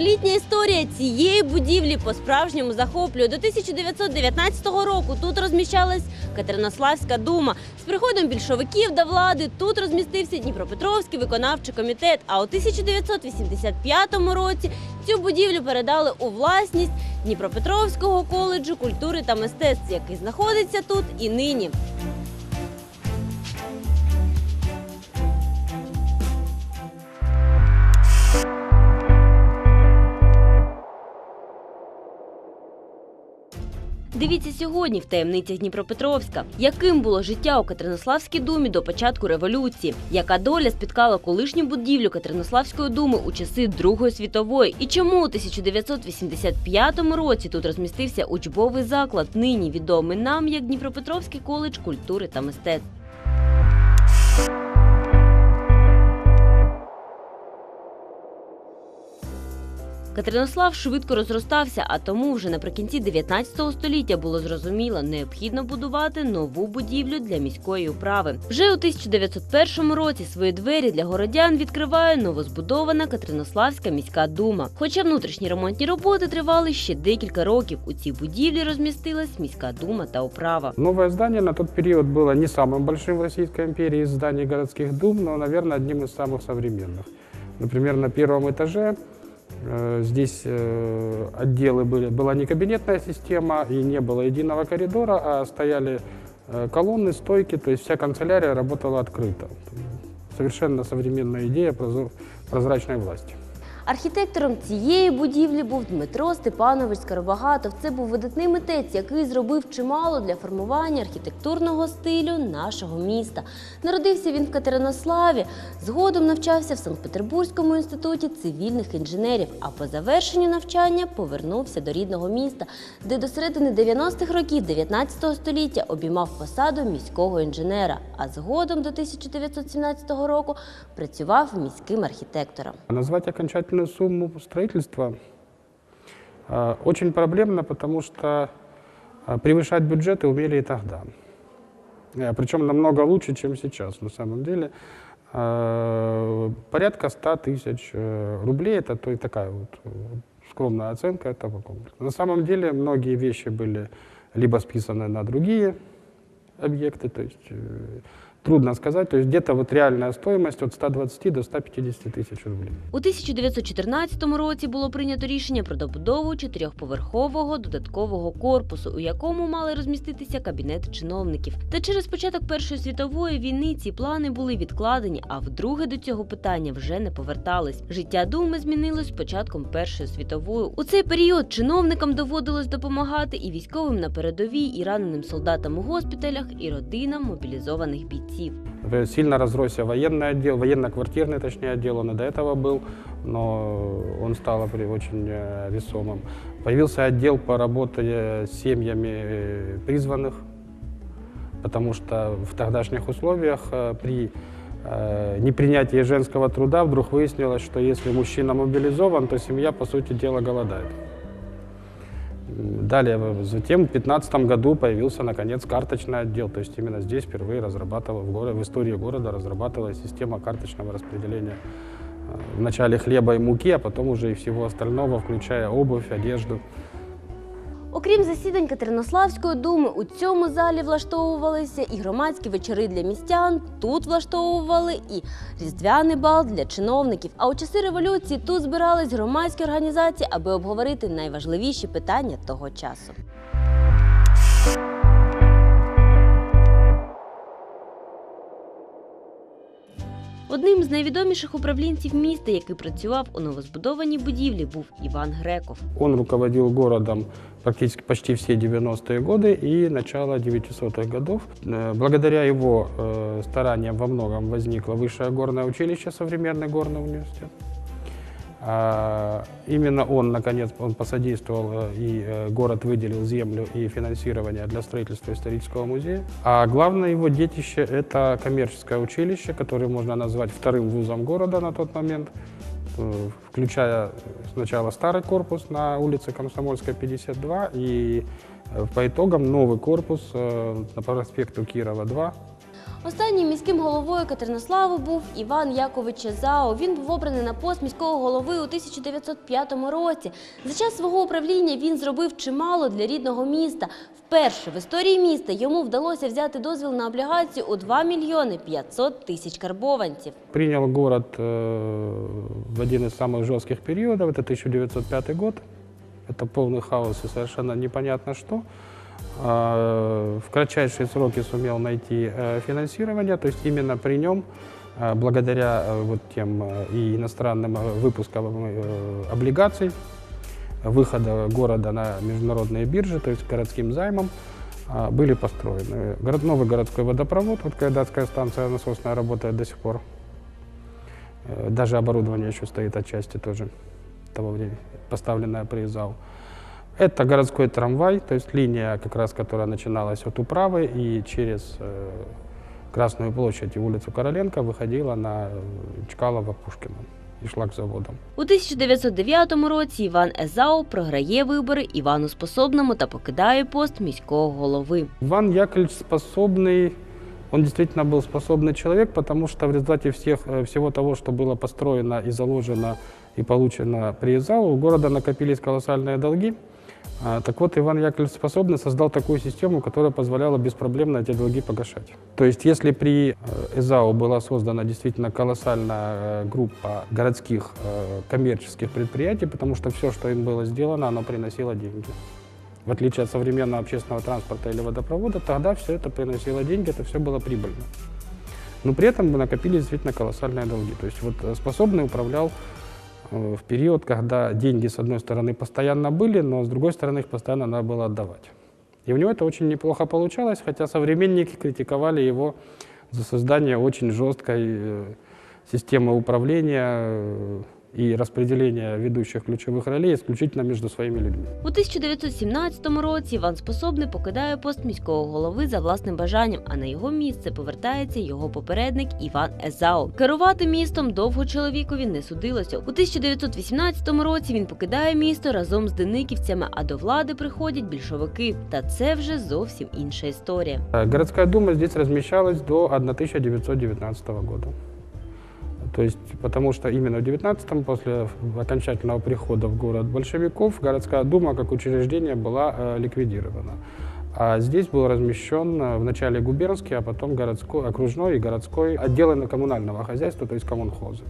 Більш історія цієї будівлі по-справжньому захоплює. До 1919 року тут розміщалась Катеринославська дума. З приходом більшовиків до влади тут розмістився Дніпропетровський виконавчий комітет. А у 1985 році цю будівлю передали у власність Дніпропетровського коледжу культури та мистецтв, який знаходиться тут і нині. Дивіться сьогодні в таємницях Дніпропетровська, яким було життя у Катеринославській думі до початку революції, яка доля спіткала колишню будівлю Катеринославської думи у часи Другої світової, і чому у 1985 році тут розмістився учбовий заклад, нині відомий нам як Дніпропетровський коледж культури та мистецтв. Катеринослав швидко розростався, а тому вже наприкінці 19 століття було зрозуміло, необхідно будувати нову будівлю для міської управи. Вже у 1901 році свої двері для городян відкриває новозбудована Катеринославська міська дума. Хоча внутрішні ремонтні роботи тривали ще декілька років. У цій будівлі розмістилась міська дума та управа. Новое здание на тот период было не самым большим в Российской империи из зданий городских дум, но, наверное, одним из самых современных. Например, на первом этаже э, здесь э, отделы были, была не кабинетная система и не было единого коридора, а стояли э, колонны, стойки, то есть вся канцелярия работала открыто. Совершенно современная идея прозор- прозрачной власти. Архітектором цієї будівлі був Дмитро Степанович Скоробагатов. Це був видатний митець, який зробив чимало для формування архітектурного стилю нашого міста. Народився він в Катеринославі. Згодом навчався в Санкт-Петербурзькому інституті цивільних інженерів. А по завершенню навчання повернувся до рідного міста, де до середини 90-х років 19 століття обіймав посаду міського інженера. А згодом до 1917 року працював міським архітектором. Назвать окончательную сумму строительства э, очень проблемно, потому что э, превышать бюджеты умели и тогда. Э, Причем намного лучше, чем сейчас. На самом деле э, порядка 100 тысяч э, рублей, это то и такая вот э, скромная оценка этого комплекса. На самом деле многие вещи были либо списаны на другие объекты, то есть трудно сказать, то есть где-то вот реальная стоимость от 120 до 150 тысяч рублей. У 1914 році було прийнято рішення про добудову чотирьохповерхового додаткового корпусу, у якому мали розміститися кабінети чиновників. Та через початок Першої світової війни ці плани були відкладені, а вдруге до цього питання вже не повертались. Життя думи змінилось з початком Першої світової. У цей період чиновникам доводилось допомагати і військовим на передовій, і раненим солдатам у госпіталях, і родинам мобілізованих бійців. Э, Сильно разросся военный отдел, военно-квартирный, точнее, отдел, он и до этого был, но он стал очень э, весомым. Появился отдел по работе с семьями э, призванных, потому что в тогдашних условиях э, при непринятии женского труда вдруг выяснилось, что если мужчина мобилизован, то семья, по сути дела, голодает. Далее, затем в 2015 году появился, наконец, карточный отдел. То есть именно здесь впервые разрабатывал, в, горо- в истории города разрабатывалась система карточного распределения э, вначале хлеба и муки, а потом уже и всего остального, включая обувь, одежду. Окрім засідань Катеринославської думи, у цьому залі влаштовувалися і громадські вечори для містян. Тут влаштовували і різдвяний бал для чиновників. А у часи революції тут збирались громадські організації, аби обговорити найважливіші питання того часу. Одним з найвідоміших управлінців міста, який працював у новозбудованій будівлі, був Іван Греков. Он руководил городом практически почти все 90-е годы и начало 900-х годов. Э, Благодаря его э, стараниям во многом возникло высшее горное училище, современный горный университет. А, Именно он, наконец, он посодействовал, э, и э, город выделил землю и финансирование для строительства исторического музея. А главное его детище – это коммерческое училище, которое можно назвать вторым вузом города на тот момент, э, включая сначала старый корпус на улице Комсомольская, 52, и по итогам новый корпус на проспекту Кирова, 2, Останнім міським головою Катеринослави був Іван Якович Зао. Він був обраний на пост міського голови у 1905 році. За час свого управління він зробив чимало для рідного міста. Вперше в історії міста йому вдалося взяти дозвіл на облігацію у 2 мільйони 500 тисяч карбованців. Принял город э, в один из самых жестких периодов, это 1905 год. Это полный хаос и совершенно непонятно что. А, В кратчайшие сроки сумел найти э, финансирование, то есть именно при нем, э, благодаря э, вот тем э, и иностранным э, выпускам э, облигаций, выхода города на международные биржи, то есть городским займом, были построены. Город- Новый городской водопровод, вот Кайдатская станция насосная работает до сих пор. Э, Даже оборудование еще стоит отчасти тоже того времени, поставленное при ИЗАУ. Это городской трамвай, то есть линия, как раз, которая начиналась от Управы и через э, Красную площадь и улицу Короленко выходила на э, Чкалова-Пушкина и шла к заводам. У 1909 році Іван Езау програє вибори Івану Способному та покидає пост міського голови. Иван Яковлевич способный, он действительно был способный человек, потому что в результате всех, э, всего того, что было построено и заложено и получено при ИЗАУ, у города накопились колоссальные долги. А, Так вот, Иван Яковлевич способный создал такую систему, которая позволяла беспроблемно эти долги погашать. То есть, если при э, ИЗАУ была создана действительно колоссальная э, группа городских э, коммерческих предприятий, потому что все, что им было сделано, оно приносило деньги. В отличие от современного общественного транспорта или водопровода, тогда все это приносило деньги, это все было прибыльно. Но при этом накопились действительно колоссальные долги. То есть вот э, способный управлял э, в период, когда деньги, с одной стороны, постоянно были, но с другой стороны, их постоянно надо было отдавать. И у него это очень неплохо получалось, хотя современники критиковали его за создание очень жесткой э, системы управления э, и распределения ведущих ключевых ролей исключительно между своими людьми. У 1917 році Іван Способний покидає пост міського голови за власним бажанням, а на його місце повертається його попередник Іван Езау. Керувати містом довго чоловікові не судилося. У 1918 році він покидає місто разом з дениківцями, а до влади приходять більшовики. Та це вже зовсім інша історія. Городская дума здесь размещалась до 1919 года. То есть, потому что именно в 19-м, после окончательного прихода в город большевиков, городская дума как учреждение была э, ликвидирована. А здесь был размещен э, вначале губернский, а потом городской, окружной и городской отделы коммунального хозяйства, то есть коммунхозы.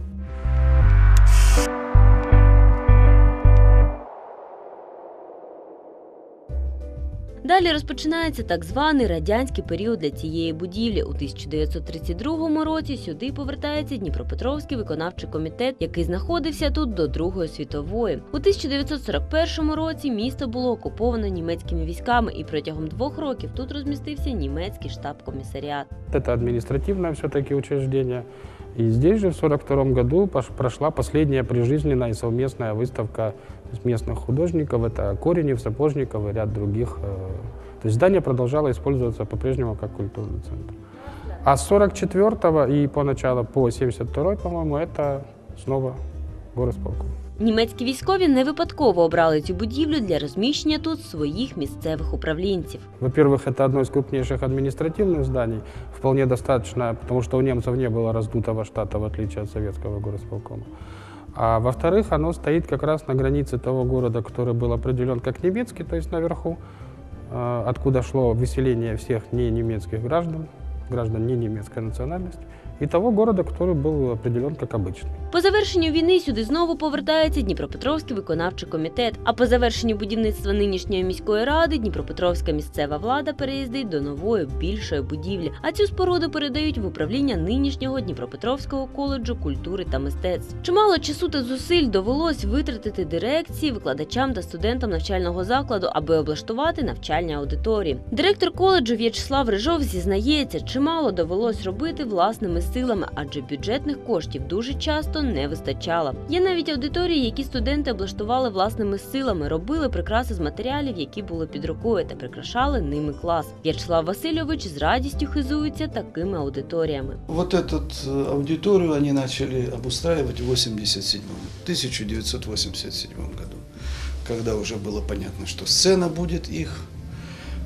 Далі розпочинається так званий радянський період для цієї будівлі. У 1932 році сюди повертається Дніпропетровський виконавчий комітет, який знаходився тут до Другої світової. У 1941 році місто було окуповано німецькими військами, і протягом двох років тут розмістився німецький штаб-комісаріат. Это административное все-таки учреждение. И здесь же в 1942 году прошла последняя прижизненная и совместная выставка местных художников. Это Коренев, Сапожников и ряд других. э, То есть здание продолжало использоваться по-прежнему как культурный центр. А с 44 и по началу, по 72 по-моему, это снова горосполком. Німецькі військові не випадково обрали цю будівлю для розміщення тут своїх місцевих управлінців. Во-первых, это одно из крупнейших административных зданий, вполне достаточно, потому что у немцев не было раздутого штата, в отличие от советского горосполкома. А во-вторых, оно стоит как раз на границе того города, который был определен как немецкий, то есть наверху, э, откуда шло выселение всех не немецких граждан, граждан не немецкой национальности, и того города, который был определен как обычный. По завершенню війни сюди знову повертається Дніпропетровський виконавчий комітет. А по завершенню будівництва нинішньої міської ради Дніпропетровська місцева влада переїздить до нової більшої будівлі. А цю споруду передають в управління нинішнього Дніпропетровського коледжу культури та мистецтв. Чимало часу та зусиль довелось витратити дирекції, викладачам та студентам навчального закладу, аби облаштувати навчальні аудиторії. Директор коледжу В'ячеслав Рижов зізнається, чимало довелось робити власними силами, адже бюджетних коштів дуже часто не вистачало. Є навіть аудиторії, які студенти облаштували власними силами, робили прикраси з матеріалів, які були під рукою, та прикрашали ними клас. В'ячеслав Васильович з радістю хизується такими аудиторіями. Вот эту аудиторию они начали обустраивать в 87 1987 году, когда уже было понятно, что сцена будет их,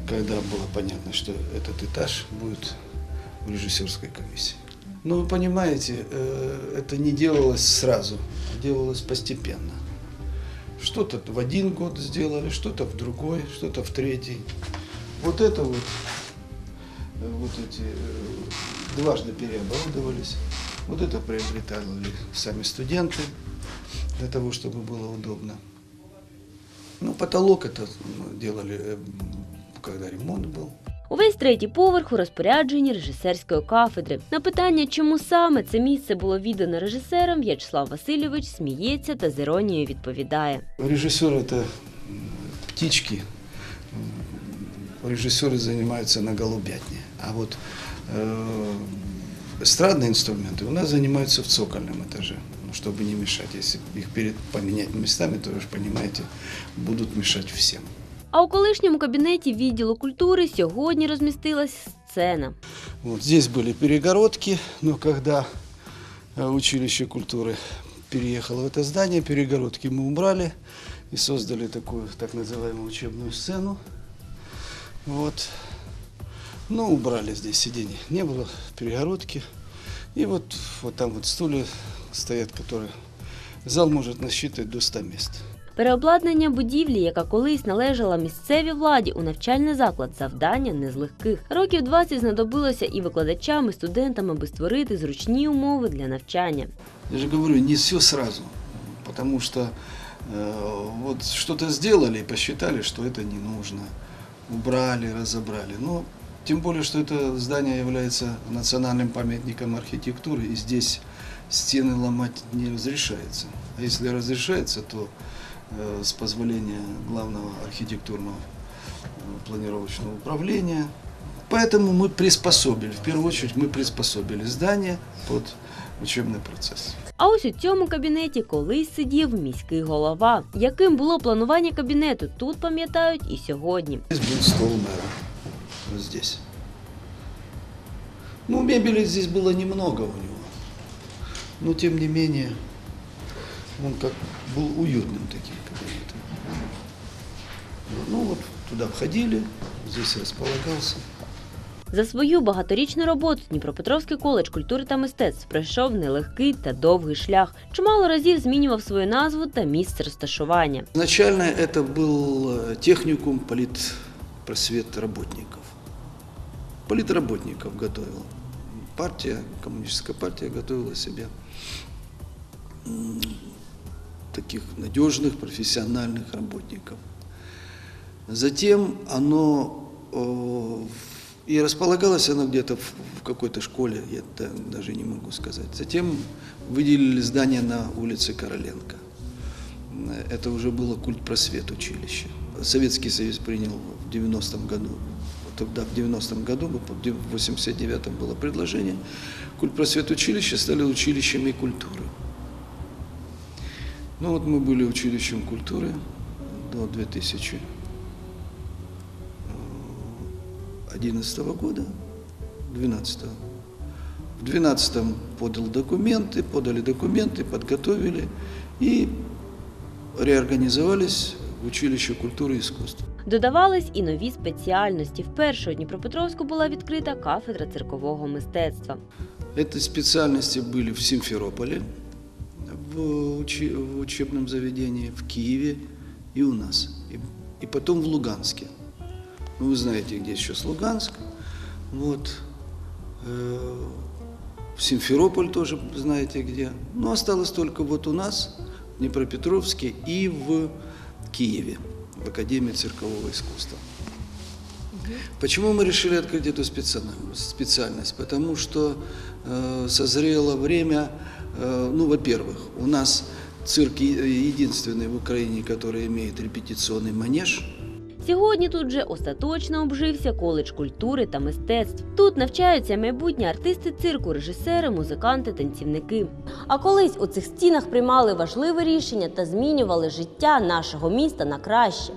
когда было понятно, что этот этаж будет в режиссерской комиссии. Но вы понимаете, э, это не делалось сразу, а делалось постепенно. Что-то в один год сделали, что-то в другой, что-то в третий. Вот это вот, э, вот эти э, дважды переоборудовались. Вот это приобретали сами студенты для того, чтобы было удобно. Ну, потолок это ну, делали, когда ремонт был. Увесь третій поверх у розпорядженні режисерської кафедри. На питання, чому саме це місце було віддано режисерам, В'ячеслав Васильович сміється та з іронією відповідає. Режиссер это м, птички, М, режиссеры занимаются на голубятне, а вот э, эстрадные инструменты у нас занимаются в цокольном этаже, ну, чтобы не мешать. Если их перед поменять местами, то вы же понимаете, будут мешать всем. А у колишньому кабінеті відділу культури сьогодні розмістилась сцена. Вот здесь были перегородки, но когда э, училище культуры переехало в это здание, перегородки мы убрали и создали такую так называемую учебную сцену. Вот. Ну, убрали здесь сидений. Не было перегородки. И вот, вот там вот стулья стоят, которые... Зал может насчитывать до 100 мест. Переобладнання будівлі, яка колись належала місцевій владі у навчальний заклад, завдання не з легких. Років 20 знадобилося і викладачам, і студентам, аби створити зручні умови для навчання. Я же говорю, не все сразу. Потому что э, вот что-то сделали и посчитали, что это не нужно. Убрали, разобрали. Но тем более, что это здание является национальным памятником архитектуры, и здесь стены ломать не разрешается. А если разрешается, то э, с позволения главного архитектурного э, планировочного управления. Поэтому мы приспособили, в первую очередь мы приспособили здание под учебный процесс. А ось у цьому кабінеті колись сидів міський голова. Яким було планування кабінету, тут пам'ятають і сьогодні. Здесь был стол мэра. Вот здесь. Ну, мебели здесь было немного у него. Но, тем не менее, он как был уютным таким кабинетом. Ну, вот туда входили, здесь располагался. За свою багаторічну роботу Дніпропетровський коледж культури та мистецтв пройшов нелегкий та довгий шлях. Чимало разів змінював свою назву та місце розташування. Изначально это был э, техникум политпросвет работников. Политработников готовил. Партия, коммунистическая партия готовила себе м, Таких надежных, профессиональных работников. Затем оно э, и располагалось оно где-то в, какой-то школе, я да- даже не могу сказать. Затем выделили здание на улице Короленко. Это уже было культ просвет училище. Советский Союз принял в 90-м году, тогда в 90-м году, в 89-м было предложение, культ просвет училища стали училищами культуры. Ну вот мы были училищем культуры до 2011 года, 12 в 12 подал документы, подали документы, подготовили и реорганизовались в училище культуры и искусств. Додавались і нові спеціальності. Вперше у Дніпропетровську була відкрита кафедра циркового мистецтва. Эти специальности были в Симферополе, В, учебном заведении, в Киеве и у нас. И, и потом в Луганске. Ну, вы знаете, где сейчас Луганск. Вот. Э, в Симферополь тоже знаете где. Но осталось только вот у нас, в Днепропетровске и в Киеве, в Академии циркового искусства. Почему мы решили открыть эту специальность? Потому что э, созрело время, э, ну, во-первых, у нас цирк е- единственный в Украине, который имеет репетиционный манеж. Сьогодні тут вже остаточно обжився коледж культури та мистецтв. Тут навчаються майбутні артисти цирку, режисери, музиканти, танцівники. А колись у цих стінах приймали важливе рішення та змінювали життя нашого міста на краще.